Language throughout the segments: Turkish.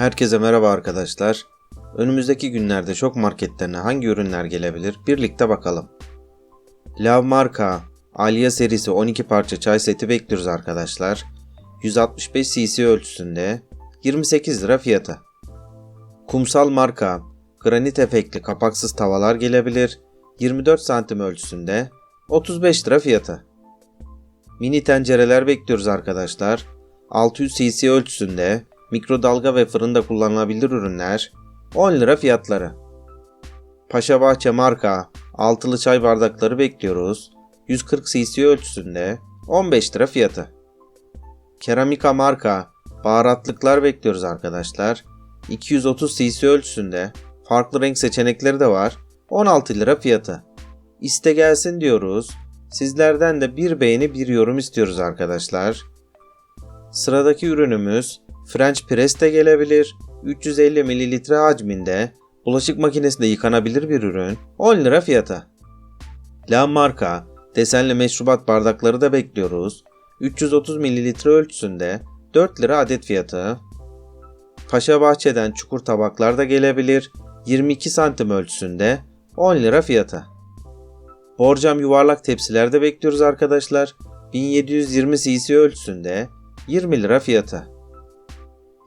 Herkese merhaba arkadaşlar. Önümüzdeki günlerde şok marketlerine hangi ürünler gelebilir birlikte bakalım. Lav marka Alia serisi 12 parça çay seti bekliyoruz arkadaşlar. 165 cc ölçüsünde 28 lira fiyatı. Kumsal marka granit efektli kapaksız tavalar gelebilir. 24 santim ölçüsünde 35 lira fiyatı. Mini tencereler bekliyoruz arkadaşlar. 600 cc ölçüsünde mikrodalga ve fırında kullanılabilir ürünler 10 lira fiyatları. Paşa Bahçe marka altılı çay bardakları bekliyoruz. 140 cc ölçüsünde 15 lira fiyatı. Keramika marka baharatlıklar bekliyoruz arkadaşlar. 230 cc ölçüsünde farklı renk seçenekleri de var. 16 lira fiyatı. İste gelsin diyoruz. Sizlerden de bir beğeni bir yorum istiyoruz arkadaşlar. Sıradaki ürünümüz French Press de gelebilir. 350 ml hacminde bulaşık makinesinde yıkanabilir bir ürün. 10 lira fiyatı. La marka desenli meşrubat bardakları da bekliyoruz. 330 ml ölçüsünde 4 lira adet fiyatı. Paşa Bahçe'den çukur tabaklar da gelebilir. 22 santim ölçüsünde 10 lira fiyatı. Borcam yuvarlak tepsiler de bekliyoruz arkadaşlar. 1720 cc ölçüsünde 20 lira fiyatı.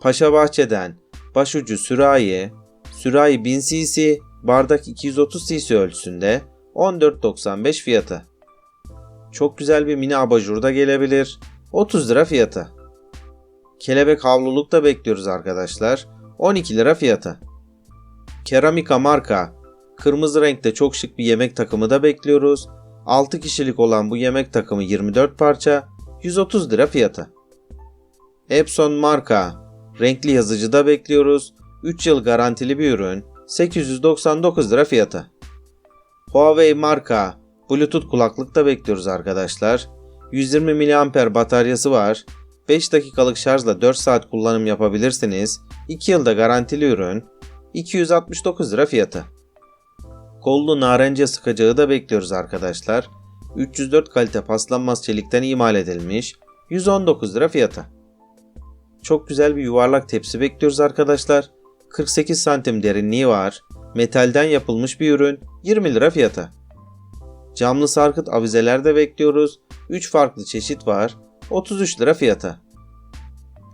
Paşa Bahçe'den başucu sürahi, sürahi 1000 cc, bardak 230 cc ölçüsünde 14.95 fiyatı. Çok güzel bir mini abajur da gelebilir. 30 lira fiyatı. Kelebek havluluk da bekliyoruz arkadaşlar. 12 lira fiyatı. Keramika marka kırmızı renkte çok şık bir yemek takımı da bekliyoruz. 6 kişilik olan bu yemek takımı 24 parça 130 lira fiyatı. Epson marka renkli yazıcı da bekliyoruz. 3 yıl garantili bir ürün 899 lira fiyatı. Huawei marka Bluetooth kulaklık da bekliyoruz arkadaşlar. 120 mAh bataryası var. 5 dakikalık şarjla 4 saat kullanım yapabilirsiniz. 2 yılda garantili ürün 269 lira fiyatı. Kollu narence sıkacağı da bekliyoruz arkadaşlar. 304 kalite paslanmaz çelikten imal edilmiş. 119 lira fiyatı. Çok güzel bir yuvarlak tepsi bekliyoruz arkadaşlar. 48 santim derinliği var. Metalden yapılmış bir ürün. 20 lira fiyatı. Camlı sarkıt avizeler de bekliyoruz. 3 farklı çeşit var. 33 lira fiyatı.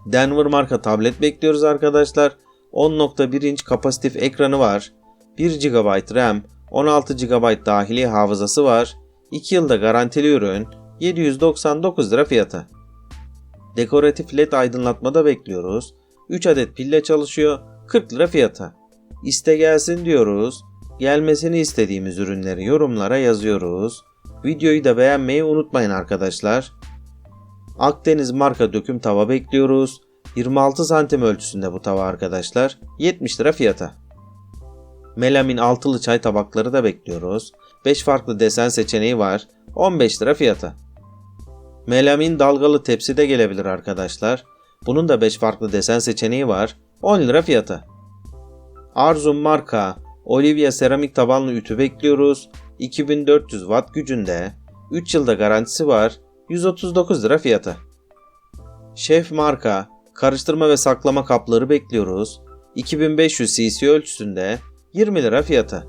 Denver marka tablet bekliyoruz arkadaşlar. 10.1 inç kapasitif ekranı var. 1 GB RAM, 16 GB dahili hafızası var. 2 yılda garantili ürün. 799 lira fiyatı. Dekoratif led aydınlatma da bekliyoruz. 3 adet pille çalışıyor. 40 lira fiyatı. İste gelsin diyoruz. Gelmesini istediğimiz ürünleri yorumlara yazıyoruz. Videoyu da beğenmeyi unutmayın arkadaşlar. Akdeniz marka döküm tava bekliyoruz. 26 santim ölçüsünde bu tava arkadaşlar. 70 lira fiyatı. Melamin altılı çay tabakları da bekliyoruz. 5 farklı desen seçeneği var. 15 lira fiyatı. Melamin dalgalı tepsi de gelebilir arkadaşlar. Bunun da 5 farklı desen seçeneği var. 10 lira fiyatı. Arzum marka Olivia seramik tabanlı ütü bekliyoruz. 2400 watt gücünde. 3 yılda garantisi var. 139 lira fiyatı. Şef marka karıştırma ve saklama kapları bekliyoruz. 2500 cc ölçüsünde 20 lira fiyatı.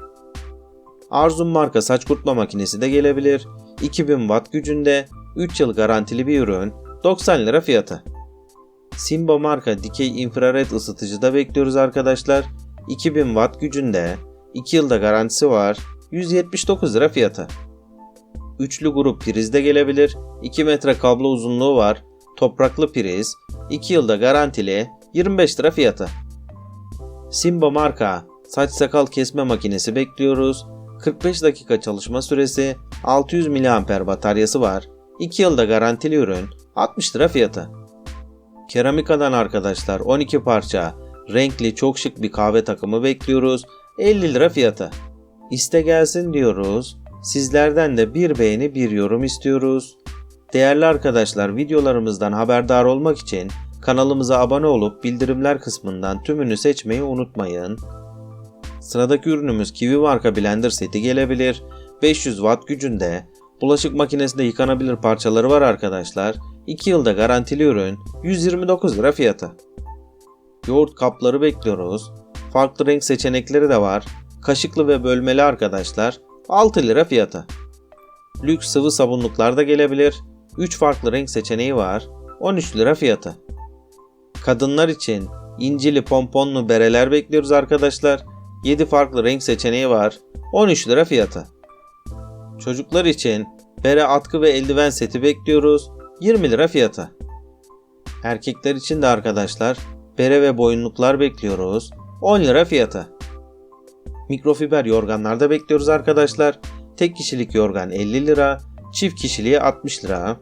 Arzum marka saç kurutma makinesi de gelebilir. 2000 watt gücünde 3 yıl garantili bir ürün 90 lira fiyatı. Simba marka dikey infrared ısıtıcı da bekliyoruz arkadaşlar. 2000 watt gücünde 2 yılda garantisi var 179 lira fiyatı. Üçlü grup priz de gelebilir. 2 metre kablo uzunluğu var. Topraklı priz. 2 yılda garantili 25 lira fiyatı. Simba marka saç sakal kesme makinesi bekliyoruz. 45 dakika çalışma süresi, 600 mAh bataryası var. 2 yılda garantili ürün, 60 lira fiyatı. Keramikadan arkadaşlar 12 parça, renkli çok şık bir kahve takımı bekliyoruz. 50 lira fiyatı. İste gelsin diyoruz. Sizlerden de bir beğeni bir yorum istiyoruz. Değerli arkadaşlar videolarımızdan haberdar olmak için kanalımıza abone olup bildirimler kısmından tümünü seçmeyi unutmayın. Sıradaki ürünümüz Kiwi marka blender seti gelebilir. 500 watt gücünde. Bulaşık makinesinde yıkanabilir parçaları var arkadaşlar. 2 yılda garantili ürün. 129 lira fiyatı. Yoğurt kapları bekliyoruz. Farklı renk seçenekleri de var. Kaşıklı ve bölmeli arkadaşlar. 6 lira fiyatı. Lüks sıvı sabunluklar da gelebilir. 3 farklı renk seçeneği var. 13 lira fiyatı. Kadınlar için incili pomponlu bereler bekliyoruz arkadaşlar. 7 farklı renk seçeneği var. 13 lira fiyatı. Çocuklar için bere atkı ve eldiven seti bekliyoruz. 20 lira fiyatı. Erkekler için de arkadaşlar bere ve boyunluklar bekliyoruz. 10 lira fiyatı. Mikrofiber yorganlar da bekliyoruz arkadaşlar. Tek kişilik yorgan 50 lira, çift kişiliğe 60 lira.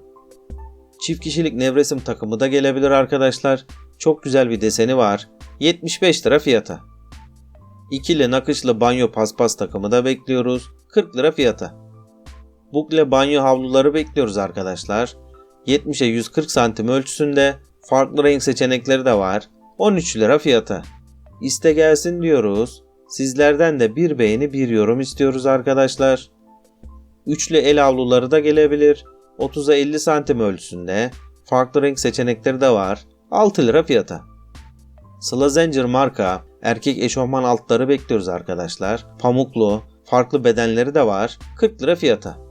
Çift kişilik nevresim takımı da gelebilir arkadaşlar. Çok güzel bir deseni var. 75 lira fiyatı. İkili nakışlı banyo paspas takımı da bekliyoruz. 40 lira fiyatı. Bukle banyo havluları bekliyoruz arkadaşlar. 70'e 140 santim ölçüsünde farklı renk seçenekleri de var. 13 lira fiyatı. İste gelsin diyoruz. Sizlerden de bir beğeni bir yorum istiyoruz arkadaşlar. Üçlü el havluları da gelebilir. 30'a 50 santim ölçüsünde. Farklı renk seçenekleri de var. 6 lira fiyatı. Sıla Zincir marka erkek eşofman altları bekliyoruz arkadaşlar. Pamuklu, farklı bedenleri de var. 40 lira fiyatı.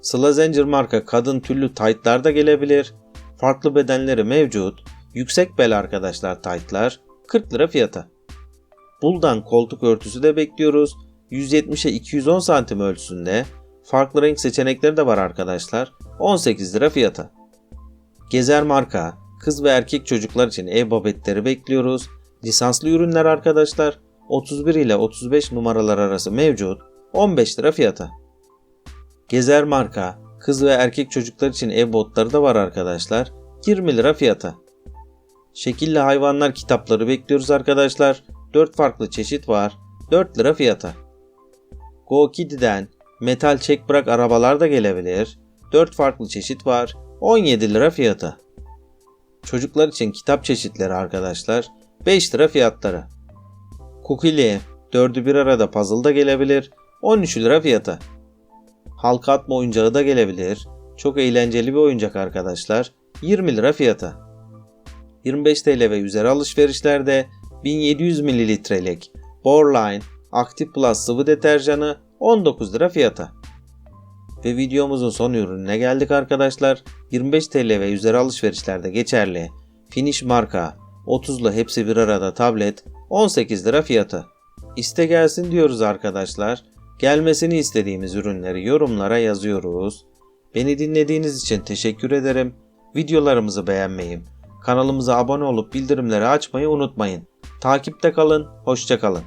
Sıla Zincir marka kadın tüllü taytlar da gelebilir. Farklı bedenleri mevcut. Yüksek bel arkadaşlar taytlar. 40 lira fiyatı. Buldan koltuk örtüsü de bekliyoruz. 170'e 210 santim ölçüsünde. Farklı renk seçenekleri de var arkadaşlar. 18 lira fiyatı. Gezer marka kız ve erkek çocuklar için ev babetleri bekliyoruz. Lisanslı ürünler arkadaşlar. 31 ile 35 numaralar arası mevcut. 15 lira fiyatı. Gezer marka kız ve erkek çocuklar için ev botları da var arkadaşlar. 20 lira fiyatı. Şekilli hayvanlar kitapları bekliyoruz arkadaşlar. 4 farklı çeşit var. 4 lira fiyatı. Go Kiddy'den metal çek bırak arabalar da gelebilir. 4 farklı çeşit var. 17 lira fiyatı. Çocuklar için kitap çeşitleri arkadaşlar. 5 lira fiyatları. Kukili 4'ü bir arada puzzle da gelebilir. 13 lira fiyatı. Halka atma oyuncağı da gelebilir. Çok eğlenceli bir oyuncak arkadaşlar. 20 lira fiyatı. 25 TL ve üzeri alışverişlerde 1700 mililitrelik Borline Active Plus sıvı deterjanı 19 lira fiyata. Ve videomuzun son ürününe geldik arkadaşlar. 25 TL ve üzeri alışverişlerde geçerli. Finish marka 30'lu hepsi bir arada tablet 18 lira fiyatı. İste gelsin diyoruz arkadaşlar. Gelmesini istediğimiz ürünleri yorumlara yazıyoruz. Beni dinlediğiniz için teşekkür ederim. Videolarımızı beğenmeyi, kanalımıza abone olup bildirimleri açmayı unutmayın. Takipte kalın, hoşça kalın.